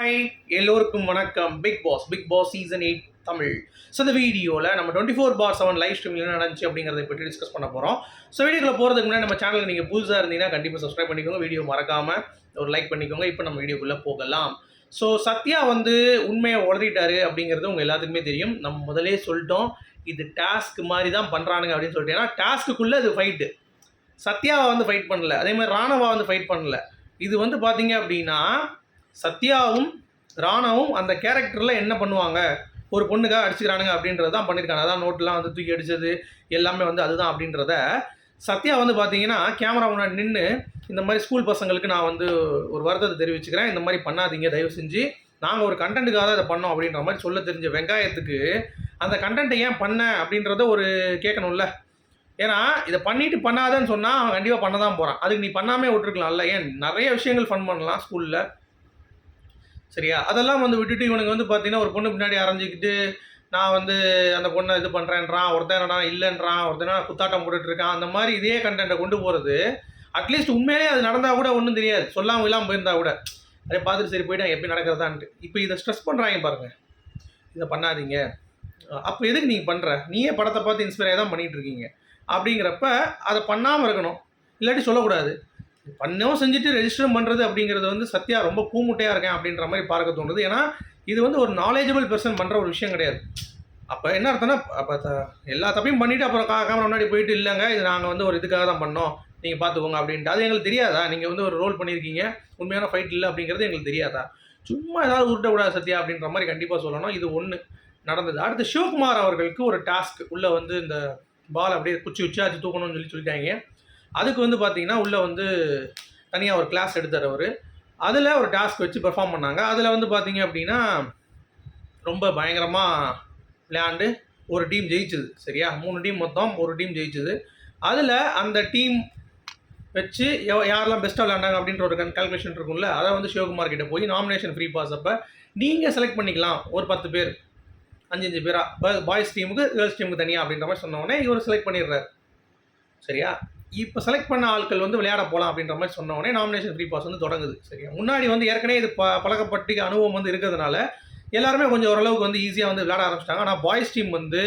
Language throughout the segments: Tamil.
ஹாய் எல்லோருக்கும் வணக்கம். Bigg Boss Bigg Boss season eight Tamil. So இந்த வீடியோவில் நம்ம twenty four bar seven live stream என்ன நடந்துச்சு அப்படிங்கிறத பற்றி டிஸ்கஸ் பண்ண போகிறோம் ஸோ வீடியோக்குள்ள போகிறதுக்கு முன்னாடி நம்ம சேனலுக்கு நீங்கள் புதுசாக இருந்தீங்கன்னா கண்டிப்பாக சப்ஸ்கிரைப் பண்ணிக்கோங்க. வீடியோ மறக்காமல் ஒரு லைக் பண்ணிக்கோங்க. இப்போ நம்ம வீடியோக்குள்ளே போகலாம். ஸோ சத்யா வந்து உண்மையை உளறிட்டாரு அப்படிங்கிறது உங்கள் எல்லாத்துக்குமே தெரியும். நம்ம முதலே சொல்லிட்டோம். இது டாஸ்க் மாதிரி தான் பண்ணுறானுங்க அப்படின்னு சொல்லிட்டு. ஏன்னா டாஸ்க்குள்ளே அது ஃபைட்டு சத்யாவை வந்து ஃபைட் பண்ணல. அதே மாதிரி ராணவா வந்து ஃபைட் பண்ணல. இது வந்து பார்த்தீங்க அப்படின்னா சத்யாவும் ராணாவும் அந்த கேரக்டரில் என்ன பண்ணுவாங்க? ஒரு பொண்ணுக்காக அடிச்சுக்கிறானுங்க அப்படின்றது தான் பண்ணியிருக்காங்க அதான் நோட்டெலாம் வந்து தூக்கி அடித்தது எல்லாமே வந்து அதுதான் அப்படின்றத சத்யா வந்து பார்த்தீங்கன்னா கேமரா முன்னாடி நின்று இந்த மாதிரி ஸ்கூல் பசங்களுக்கு நான் வந்து ஒரு வருத்தத்தை தெரிவிச்சுக்கிறேன். இந்த மாதிரி பண்ணாதீங்க தயவு செஞ்சு. நாங்கள் ஒரு கண்டென்ட்டுக்காக தான் இதை பண்ணோம் அப்படின்ற மாதிரி சொல்ல தெரிஞ்ச வெங்காயத்துக்கு அந்த கண்டென்ட்டை ஏன் பண்ண அப்படின்றத ஒரு கேட்கணும்ல. ஏன்னா இதை பண்ணிட்டு பண்ணாதன்னு சொன்னால் அவன் கண்டிப்பாக பண்ண தான் போகிறான் அதுக்கு நீ பண்ணாமே விட்டுருக்கலாம்ல. ஏன்? நிறைய விஷயங்கள் ஃபன் பண்ணலாம் ஸ்கூலில் சரியா? அதெல்லாம் வந்து விட்டுட்டு இவனுக்கு வந்து பார்த்தீங்கன்னா ஒரு பொண்ணு பின்னாடி அரைஞ்சிக்கிட்டு நான் வந்து அந்த பொண்ணை இது பண்ணுறேன்றான் ஒருத்தன் என்னடா இல்லைன்றான் ஒருத்தன குத்தாட்டம் போட்டுட்டு இருக்கான் அந்த மாதிரி இதே கண்டென்ட்டை கொண்டு போகிறது அட்லீஸ்ட் உண்மையிலே அது நடந்தால் கூட ஒன்றும் தெரியாது. சொல்லாமல் இல்லாமல் போயிருந்தா கூட. அதே பார்த்துட்டு சரி போயிட்டா எப்படி நடக்கிறதான்ட்டு. இப்போ இதை ஸ்ட்ரெஸ் பண்ணுறாங்க பாருங்கள் இதை பண்ணாதீங்க. அப்போ எதுக்கு நீங்கள் பண்ணுற நீயே படத்தை பார்த்து இன்ஸ்பயர் தான் பண்ணிகிட்டு இருக்கீங்க. அப்படிங்கிறப்ப அதை பண்ணாமல் இருக்கணும். இல்லாட்டி சொல்லக்கூடாது. பண்ணவும் செஞ்சுட்டு ரெஜிஸ்டரும் பண்ணுறது அப்படிங்கிறது வந்து சத்யா ரொம்ப பூமுட்டையாக இருக்கேன் அப்படின்ற மாதிரி பார்க்க தோணுது. ஏன்னா இது வந்து ஒரு நாலேஜபிள் பர்சன் பண்ணுற ஒரு விஷயம் கிடையாது. அப்போ என்ன அர்த்தம்னா அப்போ எல்லா தப்பையும் பண்ணிவிட்டு அப்புறம் கா கேமரா முன்னாடி போயிட்டு இல்லைங்க இது நாங்கள் வந்து ஒரு இதுக்காக தான் பண்ணோம் நீங்கள் பார்த்துக்கோங்க அப்படின்ட்டு. அது எங்களுக்கு தெரியாதா? நீங்கள் வந்து ஒரு ரோல் பண்ணியிருக்கீங்க உண்மையான ஃபைட் இல்லை அப்படிங்கிறது எங்களுக்கு தெரியாதா? சும்மா ஏதாவது உருட்டக்கூடாது சத்யா அப்படின்ற மாதிரி கண்டிப்பாக சொல்லணும். இது ஒன்று நடந்தது. அடுத்து சிவகுமார் அவர்களுக்கு ஒரு டாஸ்க் உள்ளே வந்து இந்த பால் அப்படியே குச்சி வச்சு அது தூக்கணும்னு சொல்லி சொல்லிட்டாங்க. அதுக்கு வந்து பார்த்தீங்கன்னா உள்ளே வந்து தனியாக ஒரு கிளாஸ் எடுத்தார் அவர். அதில் ஒரு டாஸ்க் வச்சு பெர்ஃபார்ம் பண்ணாங்க. அதில் வந்து பார்த்தீங்க அப்படின்னா ரொம்ப பயங்கரமாக விளையாண்டு ஒரு டீம் ஜெயிச்சுது. சரியா? மூணு டீம் மொத்தம் ஒரு டீம் ஜெயிச்சுது. அதில் அந்த டீம் வச்சு யாரெல்லாம் பெஸ்ட்டாக விளையாண்டாங்க அப்படின்ற ஒரு கால்குலேஷன் இருக்கும்ல அதை வந்து சிவகுமார் கிட்டே போய் நாமினேஷன் ஃப்ரீ பாஸ் அப்போ நீங்கள் செலக்ட் பண்ணிக்கலாம். ஒரு பத்து பேர் அஞ்சு அஞ்சு பேரா. பாய்ஸ் டீமுக்கு கேர்ள்ஸ் டீமுக்கு தனியாக அப்படின்ற மாதிரி சொன்னோடனே இவர் செலக்ட் பண்ணிடுறாரு. சரியா? இப்போ செலக்ட் பண்ண ஆட்கள் வந்து விளையாட போகலாம் அப்படின்ற மாதிரி சொன்ன நாமினேஷன் ஃப்ரீ பாஸ் வந்து தொடங்குது. சரியா? முன்னாடி வந்து ஏற்கனவே இது ப பழக்கப்பட்டு அனுபவம் வந்து இருக்கிறதுனால எல்லாருமே கொஞ்சம் ஓரளவுக்கு வந்து ஈஸியாக வந்து விளையாட ஆரம்பிச்சிட்டாங்க. ஆனால் பாய்ஸ் டீம் வந்து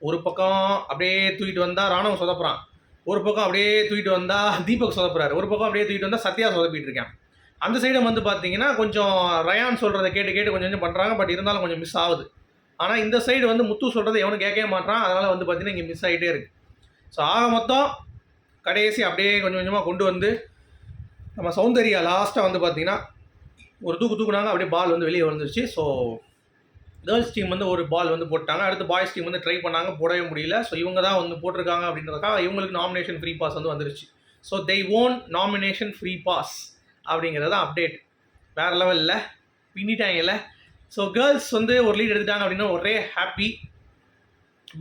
ஒரு பக்கம் அப்படியே தூக்கிட்டு வந்தால் ராணுவம் சொதப்புறான். ஒரு பக்கம் அப்படியே தூக்கிட்டு வந்தால் தீபக் சொதப்புறாரு. ஒரு பக்கம் அப்படியே தூக்கிட்டு வந்தால் சத்யா சொதப்பிட்டு இருக்கான். அந்த சைடும் வந்து பார்த்தீங்கன்னா கொஞ்சம் ரயான் சொல்கிறத கேட்டு கேட்டு கொஞ்சம் கொஞ்சம் பண்ணுறாங்க பட் இருந்தாலும் கொஞ்சம் மிஸ் ஆகுது. ஆனால் இந்த சைடு வந்து முத்து சொல்கிறத எவனும் கேட்கவே மாட்டான் அதனால் வந்து பார்த்தீங்கன்னா இங்கே மிஸ் ஆகிட்டே இருக்குது ஸோ ஆக மொத்தம் கடைசி அப்படியே கொஞ்சம் கொஞ்சமாக கொண்டு வந்து நம்ம சௌந்தர்யா லாஸ்ட்டாக வந்து பார்த்தீங்கன்னா ஒரு தூக்கு தூக்குனாங்க அப்படியே பால் வந்து வெளியே வந்துருச்சு ஸோ கேர்ள்ஸ் டீம் வந்து ஒரு பால் வந்து போட்டாங்க. அடுத்து பாய்ஸ் டீம் வந்து ட்ரை பண்ணாங்க போடவே முடியல. ஸோ இவங்க தான் வந்து போட்டிருக்காங்க அப்படின்றதுக்காக இவங்களுக்கு நாமினேஷன் ஃப்ரீ பாஸ் வந்து வந்துருச்சு. So they won nomination free pass அப்படிங்கிறது தான் அப்டேட் வேறு லெவலில் பின்னிட்டாங்கல்ல. ஸோ கேர்ள்ஸ் வந்து ஒரு லீட் எடுத்துட்டாங்க அப்படின்னா ஒரே ஹாப்பி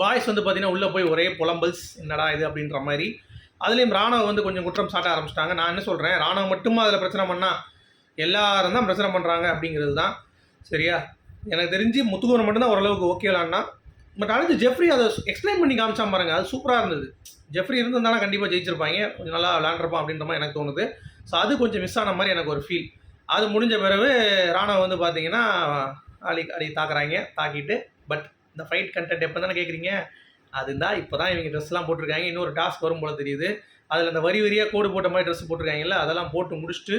பாய்ஸ் வந்து பார்த்தீங்கன்னா உள்ளே போய் ஒரே புலம்பல்ஸ். என்னடா இது அப்படின்ற மாதிரி. அதுலேயும் ராணுவ வந்து கொஞ்சம் குற்றம் சாட்ட ஆரம்பிச்சிட்டாங்க. நான் என்ன சொல்கிறேன் ராணுவ மட்டுமா அதில் பிரச்சனை பண்ணால் எல்லாரும் தான் பிரச்சனை பண்ணுறாங்க அப்படிங்கிறது தான் சரியா? எனக்கு தெரிஞ்சு முத்துக்குமரன் மட்டும்தான் ஓரளவுக்கு ஓகே விளாட்னா பட் அடுத்து ஜெஃப்ரி அதை எக்ஸ்பிளைன் பண்ணி காமிச்சா பாருங்க அது சூப்பராக இருந்தது. ஜெஃப்ரி இருந்திருந்தாலும் கண்டிப்பாக ஜெயிச்சிருப்பாங்க. கொஞ்சம் நல்லா விளாண்டுருப்பான் அப்படின்ற மாதிரி எனக்கு தோணுது. ஸோ அது கொஞ்சம் மிஸ் ஆன மாதிரி எனக்கு ஒரு ஃபீல் அது முடிஞ்ச பிறகு ராணுவ வந்து பார்த்தீங்கன்னா அடி அடி தாக்குறாங்க தாக்கிட்டு பட் இந்த ஃபைட் கண்டென்ட் எப்போ தானே கேட்குறீங்க அதுதான் இப்போ தான் இவங்க ட்ரெஸ்லாம் போட்டிருக்காங்க. இன்னொரு டாஸ்க் வரும் போல தெரியுது. அதில் அந்த வரி வரியாக கோடு போட்ட மாதிரி ட்ரெஸ் போட்டிருக்காங்கல்ல அதெல்லாம் போட்டு முடிச்சுட்டு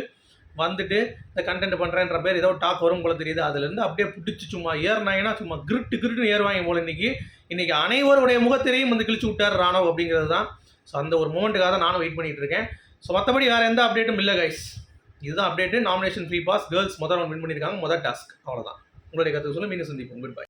வந்துட்டு இந்த கண்டென்ட் பண்ணுறேன்ற பேர் ஏதோ டாக் வரும் போல தெரியுது. அதுலேருந்து அப்படியே பிடிச்சி சும்மா ஏறினாங்கன்னா சும்மா கிரிட்டு கிருட்டுன்னு ஏறுவாங்க போல இன்னைக்கு. இன்றைக்கி அனைவருடைய முகத்திரையும் வந்து கிழிச்சு விட்டார் ராணவ் அப்படிங்கிறது தான். ஸோ அந்த ஒரு மூமெண்ட்டுக்காக தான் நானும் வெயிட் பண்ணிகிட்டு இருக்கேன். ஸோ மற்றபடி வேறு எந்த அப்டேட்டும் இல்லை கைஸ் இதுதான் update nomination free pass girls முதல் ஒன் வின் பண்ணியிருக்காங்க. முதல் டாஸ்க் அவ்வளோதான் உங்களுடைய கருத்து சொல்ல மீண்டும் சந்திப்போம். Good bye